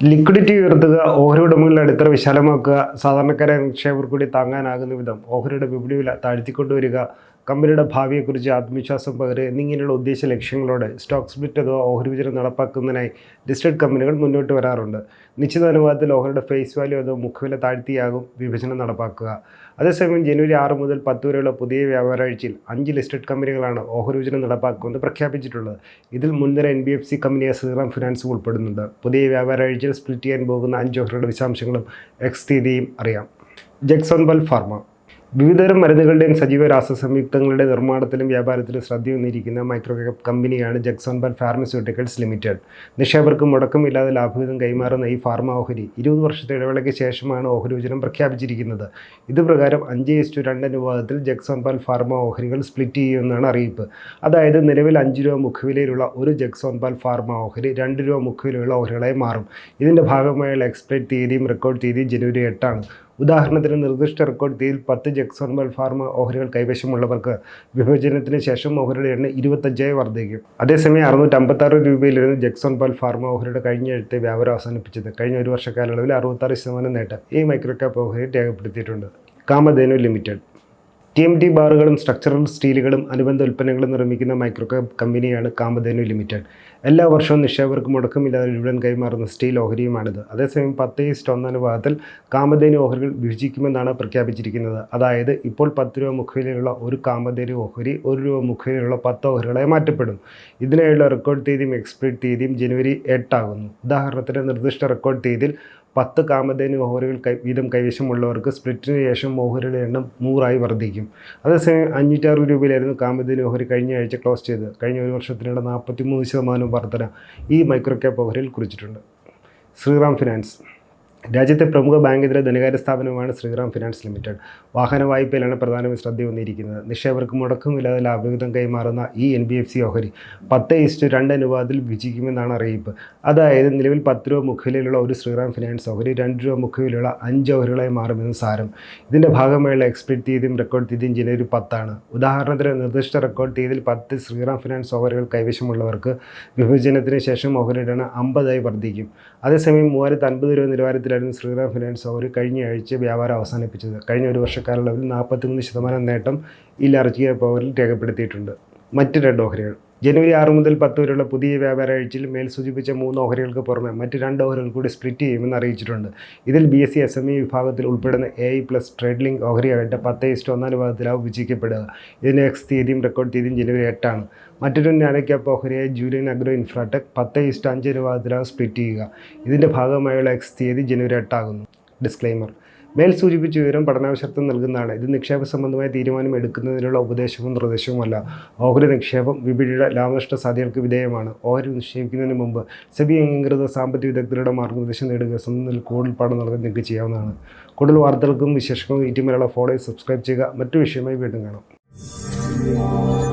Liquidity ഉയർത്തുക ഓഹരി ഉടമകളുടെ അടിത്തറ വിശാലമാക്കുക സാധാരണക്കാരെ നിക്ഷേപകർ കൂടി താങ്ങാനാകുന്ന വിധം ഓഹരിയുടെ വിപണി വില താഴ്ത്തിക്കൊണ്ടുവരിക കമ്പനിയുടെ ഭാവിയെക്കുറിച്ച് ആത്മവിശ്വാസം പകരുക എന്നിങ്ങനെയുള്ള ഉദ്ദേശ ലക്ഷ്യങ്ങളോടെ സ്റ്റോക്ക് സ്പ്ലിറ്റ് അഥവാ ഓഹരി വിചാരം നടപ്പാക്കുന്നതിനായി ലിസ്റ്റഡ് കമ്പനികൾ മുന്നോട്ട് വരാറുണ്ട്. നിശ്ചിത അനുപാതത്തിൽ ഓഹരിയുടെ ഫേസ് വാല്യൂ അഥവാ മുഖവില താഴ്ത്തിയാകും വിഭജനം നടപ്പാക്കുക. അതേസമയം ജനുവരി ആറ് മുതൽ പത്ത് വരെയുള്ള പുതിയ വ്യാപാരാഴ്ചയിൽ അഞ്ച് ലിസ്റ്റഡ് കമ്പനികളാണ് ഓഹരി വിചാരം നടപ്പാക്കുമെന്ന് പ്രഖ്യാപിച്ചിട്ടുള്ളത്. ഇതിൽ മുൻനിര എൻ ബി എഫ് സി കമ്പനിയായ ശ്രീറാം ഫിനാൻസും ഉൾപ്പെടുന്നുണ്ട്. പുതിയ വ്യാപാരാഴ്ചയിൽ സ്പ്ലിറ്റ് ചെയ്യാൻ പോകുന്ന അഞ്ച് ഓഹരിയുടെ വിശദാംശങ്ങളും എക്സ് തീയതിയും അറിയാം. ജെക്സോൺബൽ ഫാർമ വിവിധതരം മരുന്നുകളുടെയും സജീവ രാസ സംയുക്തങ്ങളുടെ നിർമ്മാണത്തിലും വ്യാപാരത്തിലും ശ്രദ്ധയൊന്നിരിക്കുന്ന മൈക്രോ ക്യാപ് കമ്പനിയാണ് ജക്സോൺബൽ ഫാർമസ്യൂട്ടിക്കൽസ് ലിമിറ്റഡ്. നിക്ഷേപകർക്ക് മുടക്കമില്ലാതെ ലാഭവിധം കൈമാറുന്ന ഈ ഫാർമ ഓഹരി ഇരുപത് വർഷത്തെ ഇടവേളയ്ക്ക് ശേഷമാണ് ഓഹരി വിചനം പ്രഖ്യാപിച്ചിരിക്കുന്നത് ഇതുപ്രകാരം അഞ്ച് ഇസ്റ്റു രണ്ട് അനുപാതത്തിൽ ജക്സോൺബൽ ഫാർമ ഓഹരികൾ സ്പ്ലിറ്റ് ചെയ്യുമെന്നാണ് അറിയിപ്പ്. അതായത് നിലവിൽ അഞ്ച് രൂപ മുഖവിലയിലുള്ള ഒരു ജക്സോൺബൽ ഫാർമ ഓഹരി രണ്ട് രൂപ മുഖവിലയുള്ള ഓഹരികളായി മാറും. ഇതിന്റെ ഭാഗമായുള്ള എക്സ്പയർ തീയതിയും റെക്കോർഡ് തീയതിയും ജനുവരി എട്ടാണ്. ഉദാഹരണത്തിന് നിർദ്ദിഷ്ട റെക്കോർഡ് തീയതിയിൽ പത്ത് ജെക്സോൺബൽ ഫാർമ ഓഹരികൾ കൈവശമുള്ളവർക്ക് വിഭജനത്തിന് ശേഷം ഓഹരിയുടെ എണ്ണം ഇരുപത്തഞ്ചായി വർദ്ധിക്കും. അതേസമയം അറുന്നൂറ്റമ്പത്താറ് രൂപയിലിരുന്ന് ജെക്സോൺബൽ ഫാർമ ഓഹരിയുടെ കഴിഞ്ഞ എഴുത്തെ വ്യാപാരം അവസാനിപ്പിച്ചത് കഴിഞ്ഞ ഒരു വർഷക്കാലയളവിൽ അറുപത്താറ് ശതമാനം നേട്ടം ഈ മൈക്രോ ക്യാപ് ഓഹരി രേഖപ്പെടുത്തിയിട്ടുണ്ട്. Kamadhenu limited T M T ബാറുകളും structural സ്റ്റീലുകളും അനുബന്ധ ഉൽപ്പന്നങ്ങളും നിർമ്മിക്കുന്ന മൈക്രോ കമ്പനിയാണ് കാമധേനു ലിമിറ്റഡ് എല്ലാ വർഷവും നിക്ഷേപകർക്ക് മുടക്കമില്ലാതെ ഡിവിഡൻ കൈമാറുന്ന സ്റ്റീൽ ഓഹരിയുമാണിത്. അതേസമയം പത്ത് ഈസ്റ്റ് ഒന്നാം അനുപാതത്തിൽ കാമധേനു ഓഹരികൾ വിഭജിക്കുമെന്നാണ് പ്രഖ്യാപിച്ചിരിക്കുന്നത്. അതായത് ഇപ്പോൾ പത്ത് രൂപ മുഖവിലയുള്ള ഒരു കാമധേനു ഓഹരി ഒരു രൂപ മുഖവിലയുള്ള പത്ത് ഓഹരികളായി മാറ്റപ്പെടും. ഇതിനായുള്ള റെക്കോർഡ് തീയതിയും എക്സ്പയർഡ് തീയതിയും ജനുവരി എട്ടാകുന്നു. ഉദാഹരണത്തിന് നിർദ്ദിഷ്ട റെക്കോർഡ് തീയതിയിൽ പത്ത് കാമധേനു ഓഹരികൾ കൈ വീതം കൈവശമുള്ളവർക്ക് സ്പ്ലിറ്റിന് ശേഷം ഓഹരിയുടെ എണ്ണം നൂറായി വർദ്ധിക്കും. അതേസമയം അഞ്ഞൂറ്റാറ് രൂപയിലായിരുന്നു കാമധേനു ഓഹരി കഴിഞ്ഞ ആഴ്ച ക്ലോസ് ചെയ്ത്. കഴിഞ്ഞ ഒരു വർഷത്തിനിടെ നാൽപ്പത്തി മൂന്ന് ശതമാനം വർധന ഈ മൈക്രോ ക്യാപ് ഓഹരിയിൽ കുറിച്ചിട്ടുണ്ട്. ശ്രീറാം ഫിനാൻസ് രാജ്യത്തെ പ്രമുഖ ബാങ്കിതര ധനകാര്യ സ്ഥാപനമാണ് ശ്രീറാം ഫിനാൻസ് ലിമിറ്റഡ്. വാഹന വായ്പയിലാണ് പ്രധാനമായും ശ്രദ്ധ വന്നിരിക്കുന്നത് നിക്ഷേപർക്ക് മുടക്കമില്ലാതെ ലാഭവിധം കൈമാറുന്ന ഈ എൻ ബി എഫ് സി ഓഹരി പത്ത് ഇസ്റ്റു രണ്ട് അനുപാതത്തിൽ വിജയിക്കുമെന്നാണ് അറിയിപ്പ്. അതായത് നിലവിൽ പത്ത് രൂപ മുഖവിലുള്ള ഒരു ശ്രീറാം ഫിനാൻസ് ഓഹരി രണ്ട് രൂപ മുഖവിലുള്ള അഞ്ച് ഓഹരികളായി മാറുമെന്ന് സാരം. ഇതിന്റെ ഭാഗമായുള്ള എക്സ്പെക്ട് തീയതിയും റെക്കോർഡ് തീയതിയും ജനുവരി പത്താണ്. ഉദാഹരണത്തിന് നിർദ്ദിഷ്ട റെക്കോർഡ് തീയതിയിൽ പത്ത് ശ്രീറാം ഫിനാൻസ് ഓഹരികൾ കൈവശമുള്ളവർക്ക് വിഭജനത്തിന് ശേഷം ഓഹരിയുടെ അമ്പതായി വർദ്ധിക്കും. അതേസമയം മൂവായിരത്തി അൻപത് രൂപ നിലവാരത്തിലായിരുന്നു ശ്രീറാം ഫിനാൻസ് അവർ കഴിഞ്ഞ ആഴ്ച വ്യാപാരം അവസാനിപ്പിച്ചത്. കഴിഞ്ഞ ഒരു വർഷക്കാലയളവിൽ നാൽപ്പത്തിമൂന്ന് ശതമാനം നേട്ടം ഈ ലർജിയ പവറിൽ രേഖപ്പെടുത്തിയിട്ടുണ്ട്. മറ്റ് രണ്ട് ഓഹരികൾ. ജനുവരി ആറ് മുതൽ പത്ത് വരെയുള്ള പുതിയ വ്യാപാര ആഴ്ചയിൽ മേൽ സൂചിപ്പിച്ച മൂന്ന് ഓഹരികൾക്ക് പുറമെ മറ്റ് രണ്ട് ഓഹരികൾ കൂടി സ്പ്ലിറ്റ് ചെയ്യുമെന്ന് അറിയിച്ചിട്ടുണ്ട്. ഇതിൽ B S C S M E വിഭാഗത്തിൽ ഉൾപ്പെടുന്ന A I plus trade link ഓഹരിയായിട്ട് പത്ത് ഇഷ്ടം ഒന്നാം വിഭാഗത്തിലാവും വിജയിക്കപ്പെടുക ഇതിന്റെ എക്സ് തീയതിയും റെക്കോർഡ് തീയതിയും ജനുവരി എട്ടാണ്. മറ്റൊരു നാനോക്യാപ്പ് ഓഹരിയായ ജൂലിയൻ അഗ്രോ ഇൻഫ്രാടെക് പത്ത് ഇഷ്ടം അഞ്ച് വിഭാഗത്തിലാവും സ്പ്ലിറ്റ് ചെയ്യുക. ഇതിന്റെ ഭാഗമായുള്ള എക്സ് തീയതി ജനുവരി എട്ടാകുന്നു. ഡിസ്ക്ലൈമർ മേൽ സൂചിപ്പിച്ച വിവരം പഠനാവശ്യത്വം നൽകുന്നതാണ്. ഇത് നിക്ഷേപ സംബന്ധമായ തീരുമാനം എടുക്കുന്നതിനുള്ള ഉപദേശവും നിർദ്ദേശവുമല്ല. ഓഹരി നിക്ഷേപം വിപണിയുടെ ലാഭനഷ്ട സാധ്യതകൾക്ക് വിധേയമാണ്. ഓഹരി നിക്ഷേപിക്കുന്നതിന് മുമ്പ് സെബി അംഗീകൃത സാമ്പത്തിക വിദഗ്ധരുടെ മാർഗനിർദ്ദേശം നേടുക സ്വന്തം കൂടുതൽ പഠനം നടത്തി നിങ്ങൾക്ക് ചെയ്യാവുന്നതാണ്. കൂടുതൽ വാർത്തകൾക്കും വിശേഷങ്ങളും ഈ ടീമിലുള്ള ഫോളോ സബ്സ്ക്രൈബ് ചെയ്യുക. മറ്റു വിഷയമായി വീണ്ടും കാണാം.